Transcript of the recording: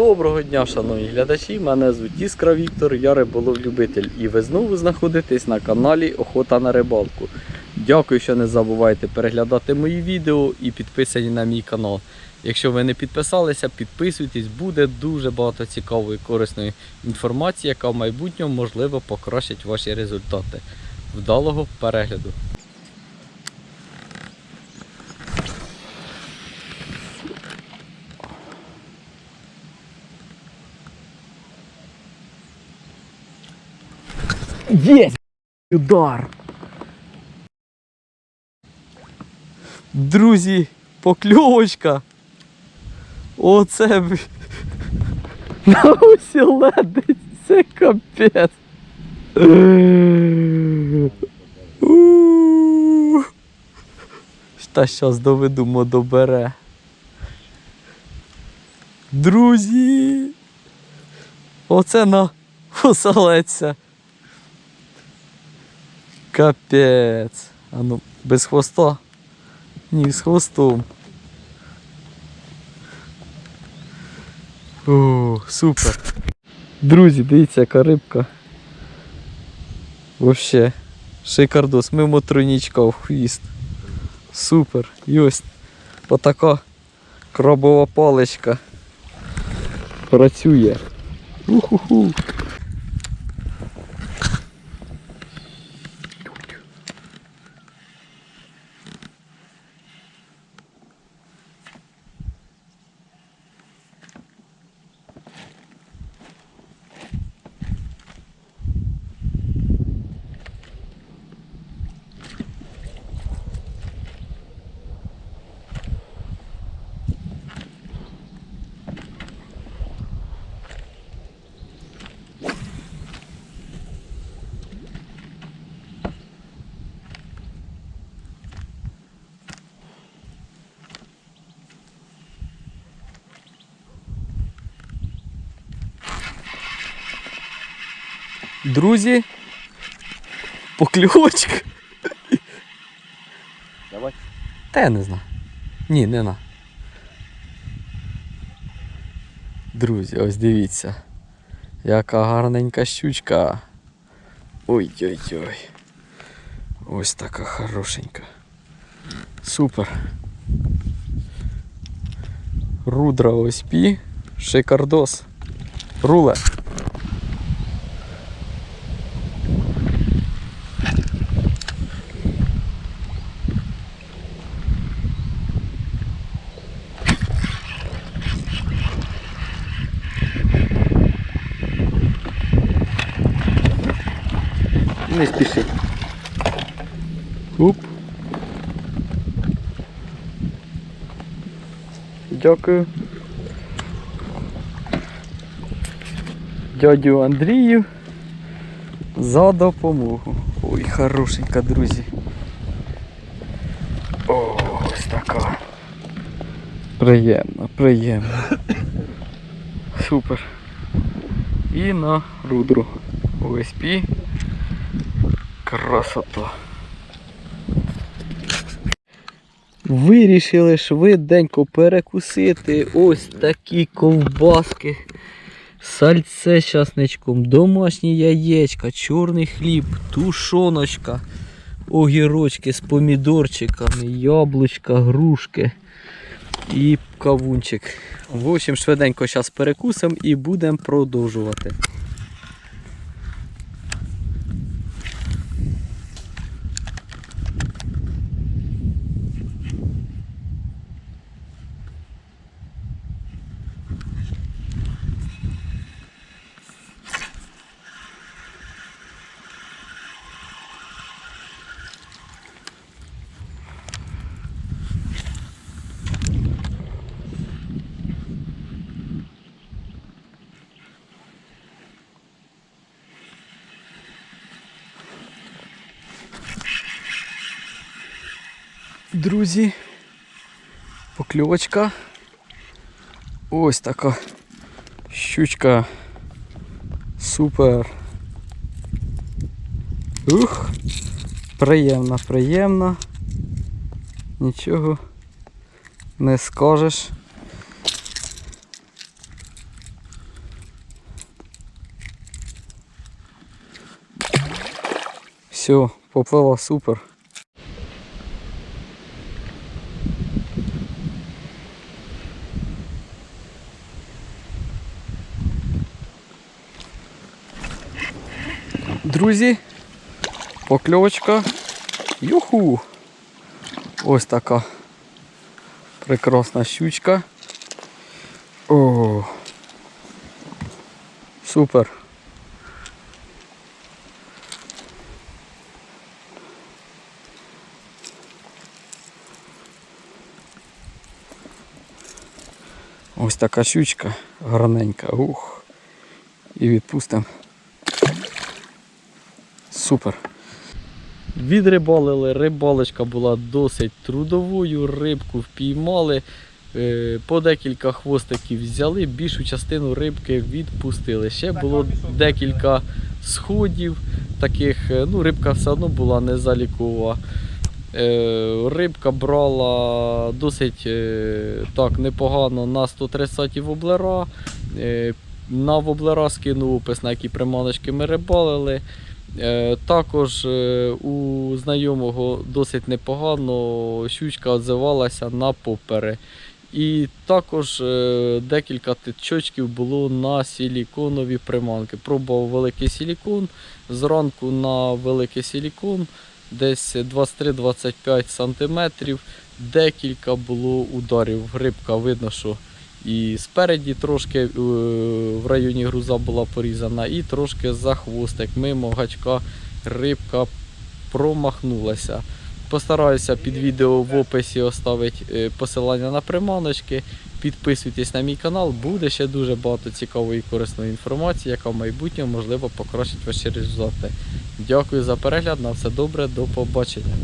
Доброго дня, шановні глядачі! Мене звуть Іскра Віктор, я риболов-любитель. І ви знову знаходитесь на каналі Охота на рибалку. Дякую, що не забувайте переглядати мої відео і підписані на мій канал. Якщо ви не підписалися, підписуйтесь, буде дуже багато цікавої корисної інформації, яка в майбутньому можливо покращить ваші результати. Вдалого перегляду! Есть! Удар! Друзі, покльовочка! Оце на оселедець, це капець. Та щас доведу, добере. Друзі! Оце на оселедця. Капець. А ну, без хвоста? Ні, з хвостом. О, супер. Друзі, дивіться, яка рибка. Вообще. Шикардос, мимо тройнічка в хвіст. Супер. І ось отака крабова паличка. Працює. Уху-ху. Друзі, покльовочка. Давай. Та я не знаю. Ні, не на. Друзі, ось дивіться. Яка гарненька щучка. Ой-ой-ой. Ось така хорошенька. Супер. Рудра ОСП. Шикардос. Руле. Не спіши. Уп. Дякую. Дядю Андрію за допомогу. Ой, хорошенька, друзі. О, ось така. Приємно, приємно. Супер. І на рудру ОСП. Красота. Вирішили швиденько перекусити ось такі ковбаски. Сальце з часничком, домашні яєчка, чорний хліб, тушоночка, огірочки з помідорчиками, яблучка, грушки і кавунчик. В общем, швиденько зараз перекусимо і будемо продовжувати. друзі. Покльовочка. Ось така щучка. Супер. Ух! Приємна, приємна. Нічого не скажеш. Все, поплила супер. Друзі, покльовочка. Юху! Ось така прекрасна щучка. О, супер. Ось така щучка гарненька. Ух. І відпустимо. Супер. Відрибалили, рибалочка була досить трудовою, рибку впіймали, е, по декілька хвостиків взяли, більшу частину рибки відпустили. Ще було декілька сходів, таких, е, ну, рибка все одно була не залікова. Е, Рибка брала досить так непогано на 130 воблера. На воблера скинув опис, на які приманочки ми рибалили. Е, Також е, у знайомого досить непогано щучка відзивалася на попери. І також е, декілька тичочків було на силіконові приманки. Пробував великий силікон, зранку на великий силікон, десь 23-25 см. Декілька було ударів. Рибка видно, що і спереді трошки е, в районі груза була порізана, і трошки за хвостик. Мимо гачка рибка промахнулася. Постараюся під відео в описі оставити посилання на приманочки. Підписуйтесь на мій канал, буде ще дуже багато цікавої і корисної інформації, яка в майбутньому можливо покращить ваші результати. Дякую за перегляд, на все добре, до побачення.